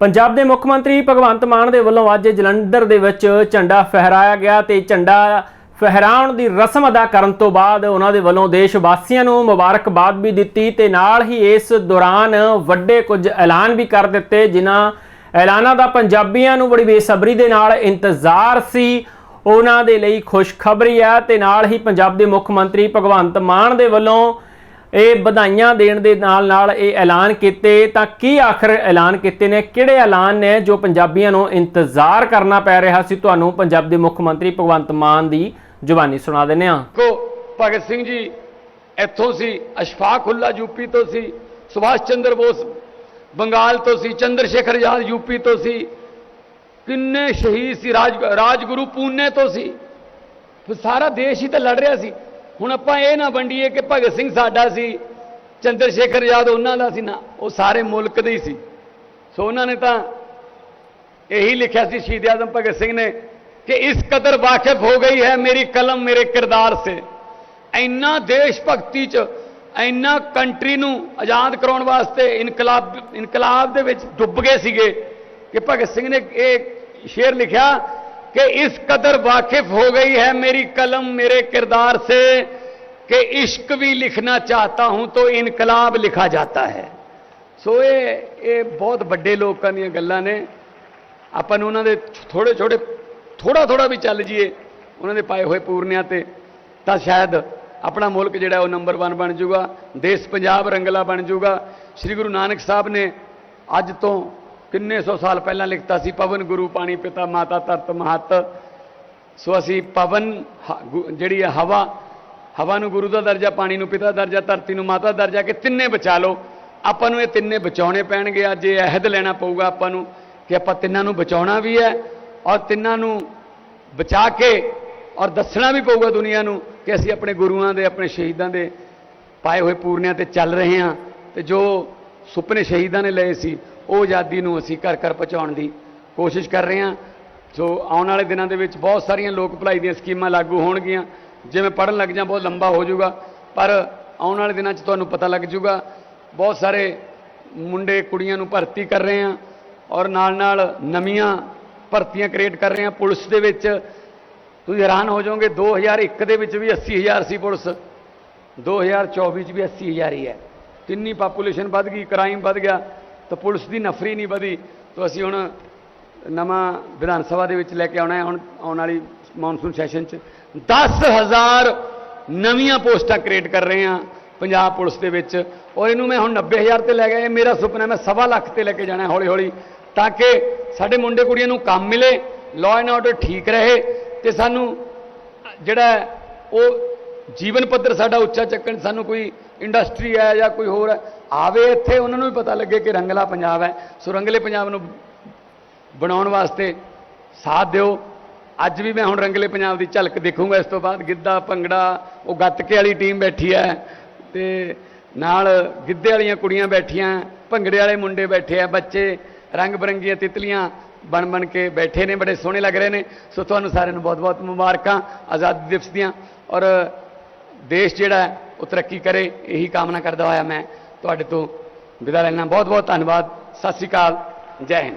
ਪੰਜਾਬ ਦੇ ਮੁੱਖ ਮੰਤਰੀ ਭਗਵੰਤ ਮਾਨ ਦੇ ਵੱਲੋਂ ਅੱਜ ਜਲੰਧਰ ਦੇ ਵਿੱਚ ਝੰਡਾ ਫਹਿਰਾਇਆ ਗਿਆ ਤੇ ਝੰਡਾ ਫਹਿਰਾਉਣ ਦੀ ਰਸਮ ਅਦਾ ਕਰਨ ਤੋਂ ਬਾਅਦ ਉਹਨਾਂ ਦੇ ਵੱਲੋਂ ਦੇਸ਼ ਵਾਸੀਆਂ ਨੂੰ ਮੁਬਾਰਕਬਾਦ ਵੀ ਦਿੱਤੀ ਤੇ ਨਾਲ ਹੀ ਇਸ ਦੌਰਾਨ ਵੱਡੇ ਕੁਝ ਐਲਾਨ ਵੀ ਕਰ ਦਿੱਤੇ, ਜਿਨ੍ਹਾਂ ਐਲਾਨਾਂ ਦਾ ਪੰਜਾਬੀਆਂ ਨੂੰ ਬੜੀ ਬੇਸਬਰੀ ਦੇ ਨਾਲ ਇੰਤਜ਼ਾਰ ਸੀ। ਉਹਨਾਂ ਦੇ ਲਈ ਖੁਸ਼ਖਬਰੀ ਹੈ ਤੇ ਨਾਲ ਹੀ ਪੰਜਾਬ ਦੇ ਮੁੱਖ ਮੰਤਰੀ ਭਗਵੰਤ ਮਾਨ ਦੇ ਵੱਲੋਂ ਇਹ ਵਧਾਈਆਂ ਦੇਣ ਦੇ ਨਾਲ ਨਾਲ ਇਹ ਐਲਾਨ ਕੀਤੇ। ਤਾਂ ਕੀ ਆਖਰ ਐਲਾਨ ਕੀਤੇ ਨੇ? ਕਿਹੜੇ ਐਲਾਨ ਨੇ ਜੋ ਪੰਜਾਬੀਆਂ ਨੂੰ ਇੰਤਜ਼ਾਰ ਕਰਨਾ ਪੈ ਰਿਹਾ ਸੀ? ਤੁਹਾਨੂੰ ਪੰਜਾਬ ਦੇ ਮੁੱਖ ਮੰਤਰੀ ਭਗਵੰਤ ਮਾਨ ਦੀ ਜ਼ੁਬਾਨੀ ਸੁਣਾ ਦਿੰਦੇ ਹਾਂ। ਕੋ ਭਗਤ ਸਿੰਘ ਜੀ, ਇੱਥੋਂ ਸੀ, ਅਸ਼ਫਾਕ ਉੱਲਾ ਯੂਪੀ ਤੋਂ ਸੀ, ਸੁਭਾਸ਼ ਚੰਦਰ ਬੋਸ ਬੰਗਾਲ ਤੋਂ ਸੀ, ਚੰਦਰ ਸ਼ੇਖਰ ਆਜ਼ਾਦ ਯੂਪੀ ਤੋਂ ਸੀ। ਕਿੰਨੇ ਸ਼ਹੀਦ ਸੀ, ਰਾਜ ਰਾਜਗੁਰੂ ਪੂਨੇ ਤੋਂ ਸੀ। ਸਾਰਾ ਦੇਸ਼ ਹੀ ਤਾਂ ਲੜ ਰਿਹਾ ਸੀ। ਹੁਣ ਆਪਾਂ ਇਹ ਨਾ ਵੰਡੀਏ ਕਿ ਭਗਤ ਸਿੰਘ ਸਾਡਾ ਸੀ, ਚੰਦਰ ਸ਼ੇਖਰ ਯਾਦ ਉਹਨਾਂ ਦਾ ਸੀ ਨਾ, ਉਹ ਸਾਰੇ ਮੁਲਕ ਦੇ ਹੀ ਸੀ। ਸੋ ਉਹਨਾਂ ਨੇ ਤਾਂ ਇਹੀ ਲਿਖਿਆ ਸੀ ਸ਼ਹੀਦ ਆਜ਼ਮ ਭਗਤ ਸਿੰਘ ਨੇ ਕਿ ਇਸ ਕਦਰ ਵਾਕਿਫ ਹੋ ਗਈ ਹੈ ਮੇਰੀ ਕਲਮ ਮੇਰੇ ਕਿਰਦਾਰ ਸੇ। ਇੰਨਾ ਦੇਸ਼ ਭਗਤੀ ਚ, ਇੰਨਾ ਕੰਟਰੀ ਨੂੰ ਆਜ਼ਾਦ ਕਰਾਉਣ ਵਾਸਤੇ ਇਨਕਲਾਬ ਇਨਕਲਾਬ ਦੇ ਵਿੱਚ ਡੁੱਬ ਗਏ ਸੀਗੇ ਕਿ ਭਗਤ ਸਿੰਘ ਨੇ ਇਹ ਸ਼ੇਰ ਲਿਖਿਆ कि इस कदर वाकिफ हो गई है मेरी कलम मेरे किरदार से कि इश्क भी लिखना चाहता हूं तो इनकलाब लिखा जाता है ਸੋ ਇਹ ਇਹ ਬਹੁਤ ਵੱਡੇ ਲੋਕਾਂ ਦੀਆਂ ਗੱਲਾਂ ਨੇ ਆਪਾਂ ਨੂੰ ਉਹਨਾਂ ਦੇ ਥੋੜੇ ਛੋਟੇ ਥੋੜਾ ਥੋੜਾ ਵੀ ਚੱਲ ਜੀਏ ਉਹਨਾਂ ਦੇ ਪਾਏ ਹੋਏ ਪੂਰਨਿਆਂ ਤੇ ਤਾਂ ਸ਼ਾਇਦ ਆਪਣਾ ਮੁਲਕ ਜਿਹੜਾ ਉਹ ਨੰਬਰ 1 ਬਣ ਜਾਊਗਾ ਦੇਸ਼ ਪੰਜਾਬ ਰੰਗਲਾ ਬਣ ਜਾਊਗਾ ਸ੍ਰੀ ਗੁਰੂ ਨਾਨਕ ਸਾਹਿਬ ਨੇ ਅੱਜ ਤੋਂ ਕਿੰਨੇ ਸੌ ਸਾਲ ਪਹਿਲਾਂ ਲਿਖਤਾ ਸੀ, ਪਵਨ ਗੁਰੂ ਪਾਣੀ ਪਿਤਾ ਮਾਤਾ ਧਰਤ ਮਹਤ। ਸੋ ਅਸੀਂ ਪਵਨ ਹ- ਗੁ- ਜਿਹੜੀ ਹੈ ਹਵਾ ਹਵਾ ਨੂੰ ਗੁਰੂ ਦਾ ਦਰਜਾ, ਪਾਣੀ ਨੂੰ ਪਿਤਾ ਦਾ ਦਰਜਾ, ਧਰਤੀ ਨੂੰ ਮਾਤਾ ਦਾ ਦਰਜਾ, ਕਿ ਤਿੰਨੇ ਬਚਾ ਲਓ। ਆਪਾਂ ਨੂੰ ਇਹ ਤਿੰਨੇ ਬਚਾਉਣੇ ਪੈਣਗੇ, ਅੱਜ ਇਹ ਅਹਿਦ ਲੈਣਾ ਪਊਗਾ ਆਪਾਂ ਨੂੰ, ਕਿ ਆਪਾਂ ਤਿੰਨਾਂ ਨੂੰ ਬਚਾਉਣਾ ਵੀ ਹੈ ਔਰ ਤਿੰਨਾਂ ਨੂੰ ਬਚਾ ਕੇ ਔਰ ਦੱਸਣਾ ਵੀ ਪਊਗਾ ਦੁਨੀਆ ਨੂੰ ਕਿ ਅਸੀਂ ਆਪਣੇ ਗੁਰੂਆਂ ਦੇ, ਆਪਣੇ ਸ਼ਹੀਦਾਂ ਦੇ ਪਾਏ ਹੋਏ ਪੂਰਨਿਆਂ ਤੇ ਚੱਲ ਰਹੇ ਹਾਂ ਤੇ ਜੋ ਸੁਪਨੇ ਸ਼ਹੀਦਾਂ ਨੇ ਲਏ ਸੀ ਉਹ ਆਜ਼ਾਦੀ ਨੂੰ ਅਸੀਂ ਘਰ ਘਰ ਪਹੁੰਚਾਉਣ ਦੀ ਕੋਸ਼ਿਸ਼ ਕਰ ਰਹੇ ਹਾਂ। ਸੋ ਆਉਣ ਵਾਲੇ ਦਿਨਾਂ ਦੇ ਵਿੱਚ ਬਹੁਤ ਸਾਰੀਆਂ ਲੋਕ ਭਲਾਈ ਦੀਆਂ ਸਕੀਮਾਂ ਲਾਗੂ ਹੋਣਗੀਆਂ। ਜਿਵੇਂ ਪੜਨ ਲੱਗ ਜਾਂ ਬਹੁਤ ਲੰਬਾ ਹੋ ਜਾਊਗਾ, ਪਰ ਆਉਣ ਵਾਲੇ ਦਿਨਾਂ 'ਚ ਤੁਹਾਨੂੰ ਪਤਾ ਲੱਗ ਜਾਊਗਾ, ਬਹੁਤ ਸਾਰੇ ਮੁੰਡੇ ਕੁੜੀਆਂ ਨੂੰ ਭਰਤੀ ਕਰ ਰਹੇ ਹਾਂ ਔਰ ਨਾਲ ਨਾਲ ਨਵੀਆਂ ਭਰਤੀਆਂ ਕ੍ਰੀਏਟ ਕਰ ਰਹੇ ਹਾਂ। ਪੁਲਿਸ ਦੇ ਵਿੱਚ ਤੁਸੀਂ ਹੈਰਾਨ ਹੋ ਜਾਓਗੇ 2001 ਦੇ ਵਿੱਚ ਵੀ 80000 ਸੀ ਪੁਲਿਸ। 2024 ਚ ਵੀ 80000 ਹੀ ਹੈ। ਕਿੰਨੀ ਪਾਪੂਲੇਸ਼ਨ ਵੱਧ ਗਈ ਕ੍ਰਾਈਮ ਵੱਧ ਗਿਆ। ਤਾਂ ਪੁਲਿਸ ਦੀ ਨਫਰੀ ਨਹੀਂ ਵਧੀ। ਤਾਂ ਅਸੀਂ ਹੁਣ ਨਵਾਂ ਵਿਧਾਨ ਸਭਾ ਦੇ ਵਿੱਚ ਲੈ ਕੇ ਆਉਣਾ ਹੈ, ਹੁਣ ਆਉਣ ਵਾਲੀ ਮੌਨਸੂਨ ਸੈਸ਼ਨ ਚ। 10000 ਨਵੀਆਂ ਪੋਸਟਾਂ ਕ੍ਰੀਏਟ ਕਰ ਰਹੇ ਹਾਂ ਪੰਜਾਬ ਪੁਲਿਸ ਦੇ ਵਿੱਚ। ਔਰ ਇਹਨੂੰ ਮੈਂ ਹੁਣ 90000 ਤੇ ਲੈ ਗਿਆ। ਇਹ ਮੇਰਾ ਸੁਪਨਾ ਮੈਂ ਸਵਾ ਲੱਖ ਤੇ ਲੈ ਕੇ ਜਾਣਾ ਹੌਲੀ ਹੌਲੀ ਤਾਂ ਕਿ ਸਾਡੇ ਮੁੰਡੇ ਕੁੜੀਆਂ ਨੂੰ ਕੰਮ ਮਿਲੇ ਲਾਅ ਐਂਡ ਆਰਡਰ ਠੀਕ ਰਹੇ, ਤੇ ਸਾਨੂੰ ਜਿਹੜਾ ਉਹ ਜੀਵਨ ਪੱਧਰ ਸਾਡਾ ਉੱਚਾ ਚੱਕਣ, ਸਾਨੂੰ ਕੋਈ ਇੰਡਸਟਰੀ ਹੈ ਜਾਂ ਕੋਈ ਹੋਰ ਹੈ, ਆਵੇ ਇੱਥੇ, ਉਹਨਾਂ ਨੂੰ ਵੀ ਪਤਾ ਲੱਗੇ ਕਿ ਰੰਗਲਾ ਪੰਜਾਬ ਹੈ। ਸੋ ਰੰਗਲੇ ਪੰਜਾਬ ਨੂੰ ਬਣਾਉਣ ਵਾਸਤੇ ਸਾਥ ਦਿਓ। ਅੱਜ ਵੀ ਮੈਂ ਹੁਣ ਰੰਗਲੇ ਪੰਜਾਬ ਦੀ ਝਲਕ ਦੇਖੂੰਗਾ, ਇਸ ਤੋਂ ਬਾਅਦ ਗਿੱਧਾ, ਭੰਗੜਾ, ਉਹ ਗੱਤਕੇ ਵਾਲੀ ਟੀਮ ਬੈਠੀ ਹੈ ਤੇ ਨਾਲ ਗਿੱਧੇ ਵਾਲੀਆਂ ਕੁੜੀਆਂ ਬੈਠੀਆਂ, ਭੰਗੜੇ ਵਾਲੇ ਮੁੰਡੇ ਬੈਠੇ ਆ, ਬੱਚੇ, ਰੰਗ ਬਰੰਗੀਆਂ ਤਿਤਲੀਆਂ ਬਣ ਬਣ ਕੇ ਬੈਠੇ ਨੇ, ਬੜੇ ਸੋਹਣੇ ਲੱਗ ਰਹੇ ਨੇ। ਸੋ ਤੁਹਾਨੂੰ ਸਾਰਿਆਂ ਨੂੰ ਬਹੁਤ-ਬਹੁਤ ਮੁਬਾਰਕਾਂ, ਆਜ਼ਾਦੀ ਦਿਵਸ ਦੀਆਂ। ਔਰ ਦੇਸ਼ ਜਿਹੜਾ ਉਹ ਤਰੱਕੀ ਕਰੇ, ਇਹੀ ਕਾਮਨਾ ਕਰਦਾ ਹੋਇਆ ਮੈਂ ਤੁਹਾਡੇ ਤੋਂ। ਵਿਦਾ ਲੈਣਾ ਬਹੁਤ-ਬਹੁਤ ਧੰਨਵਾਦ। ਸਤਿ ਸ੍ਰੀ ਅਕਾਲ। ਜੈ ਹਿੰਦ।